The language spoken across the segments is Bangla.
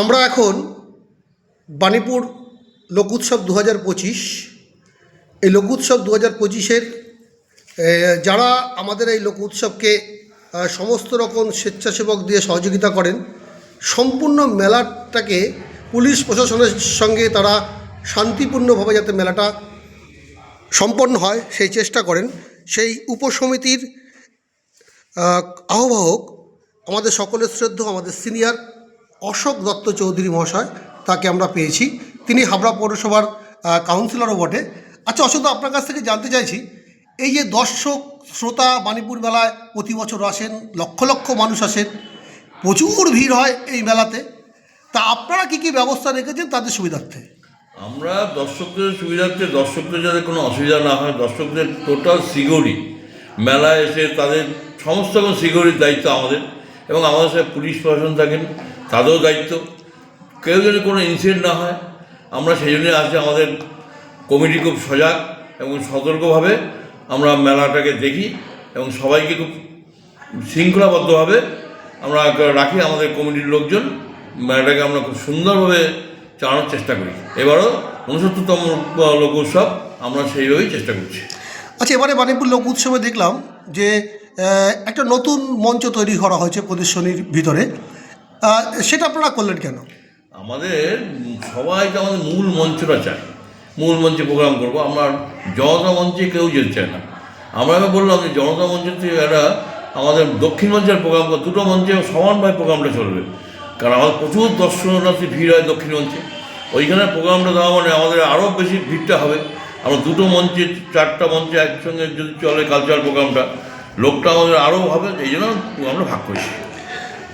আমরা এখন বাণীপুর লোক উৎসব দু হাজার পঁচিশ। এই লোক উৎসব দু হাজার পঁচিশের যারা আমাদের এই লোক উৎসবকে সমস্ত রকম স্বেচ্ছাসেবক দিয়ে সহযোগিতা করেন সম্পূর্ণ মেলাটাকে পুলিশ প্রশাসনের সঙ্গে তারা শান্তিপূর্ণভাবে যাতে মেলাটা সম্পন্ন হয় সেই চেষ্টা করেন। সেই উপসমিতির আহ, আহ্বায়ক আমাদের সকলের শ্রদ্ধ আমাদের সিনিয়র অশোক দত্ত চৌধুরী মহাশয় তাকে আমরা পেয়েছি। তিনি হাবড়া পৌরসভার কাউন্সিলরও বটে। আচ্ছা অশোক আপনার কাছ থেকে জানতে চাইছি, এই যে দর্শক, শ্রোতা বাণীপুর মেলায় প্রতি বছর আসেন, লক্ষ লক্ষ মানুষ আসেন, প্রচুর ভিড় হয় এই মেলাতে, তা আপনারা কী কী ব্যবস্থা রেখেছেন তাদের সুবিধার্থে? আমরা দর্শকদের সুবিধার্থে, দর্শকদের যাতে কোনো অসুবিধা না হয়, দর্শকদের টোটাল সিকিউরিটি। মেলায় এসে তাদের সমস্ত রকম সিকিউরিটির দায়িত্ব আমাদের এবং আমাদের সাথে পুলিশ প্রশাসন থাকেন তাদেরও দায়িত্ব। কেউ যদি কোনো ইনসিডেন্ট না হয়। আমরা সেই জন্যই আছি আমাদের কমিটি খুব সজাগ এবং সতর্কভাবে আমরা মেলাটাকে দেখি এবং সবাইকে খুব শৃঙ্খলাবদ্ধভাবে আমরা রাখি আমাদের কমিটির লোকজন। মেলাটাকে আমরা খুব সুন্দরভাবে চালানোর চেষ্টা করি। এবারও উনসত্তরতম লোক উৎসব, আমরা সেইভাবেই চেষ্টা করছি। আচ্ছা এবারে বানিপুর লোক উৎসবে দেখলাম যে একটা নতুন মঞ্চ তৈরি করা হয়েছে প্রদর্শনীর ভিতরে। সেটা আপনারা করলেন কেন? আমাদের সবাইকে আমাদের মূল মঞ্চটা চায় মূল মঞ্চে প্রোগ্রাম করব। আমরা জনতা মঞ্চে কেউ যেতে চায় না। আমরা বললাম যে জনতা মঞ্চের থেকে একটা আমাদের দক্ষিণ মঞ্চের প্রোগ্রাম দুটো মঞ্চে সমানভাবে প্রোগ্রামটা চলবে। কারণ আমাদের প্রচুর দর্শনার্থী ভিড় হয় দক্ষিণ মঞ্চে। ওইখানে প্রোগ্রামটা দেওয়া মানে আমাদের আরও বেশি ভিড়টা হবে। আমরা দুটো মঞ্চে, চারটা মঞ্চে একসঙ্গে যদি চলে কালচারাল প্রোগ্রামটা লোকটা আমাদের আরও হবে। এই জন্য আমরা ভাগ করেছি।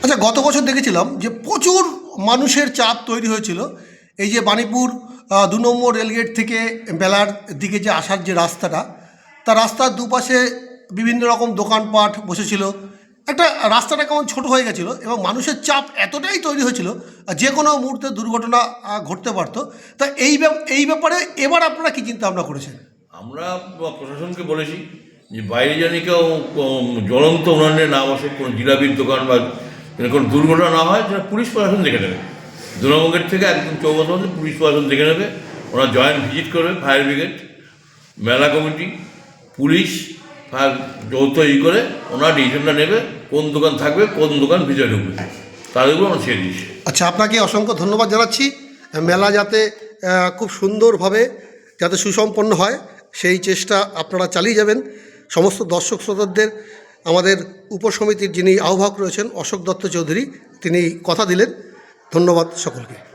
আচ্ছা গত বছর দেখেছিলাম যে প্রচুর মানুষের চাপ তৈরি হয়েছিল। এই যে বাণীপুর দু নম্বর রেলগেট থেকে বেলার দিকে যে আসার যে রাস্তাটা, তা রাস্তার দুপাশে বিভিন্ন রকম দোকানপাট বসেছিল। একটা রাস্তাটা কেমন ছোট হয়ে গেছিল এবং মানুষের চাপ এতটাই তৈরি হয়েছিল যে কোনো মুহূর্তে দুর্ঘটনা ঘটতে পারতো। তা এই এই ব্যাপারে এবার আপনারা কী চিন্তা ভাবনা করেছেন? আমরা প্রশাসনকে বলেছি যে বাইরে জানি কেউ জ্বলন্ত উন্নয়নে না বসে কোনো জিলাপির দোকান বা কোনো দুর্ঘটনা না হয়, সেটা পুলিশ প্রশাসন দেখে নেবে। দুর্গাবঙ্গের থেকে একদম চৌবাস মধ্যে পুলিশ প্রশাসন দেখে নেবে। ওরা জয়েন্ট ভিজিট করবে, ফায়ার ব্রিগেড, মেলা কমিটি, পুলিশ, ফায়ার যৌথ ই করে ওনারা ডিসিশনটা নেবে, কোন দোকান থাকবে, কোন দোকান ভিতরে ঢুকবে। তাদেরগুলো আমরা ছেড়ে দিয়েছি আচ্ছা আপনাকে অসংখ্য ধন্যবাদ জানাচ্ছি। মেলা যাতে খুব সুন্দরভাবে যাতে সুসম্পন্ন হয়, সেই চেষ্টা আপনারা চালিয়ে যাবেন। সমস্ত দর্শক শ্রোতাদের আমাদের উপসমিতির যিনি আহ্বায়ক রয়েছেন অশোক দত্ত চৌধুরী তিনি কথা দিলেন। ধন্যবাদ সকলকে।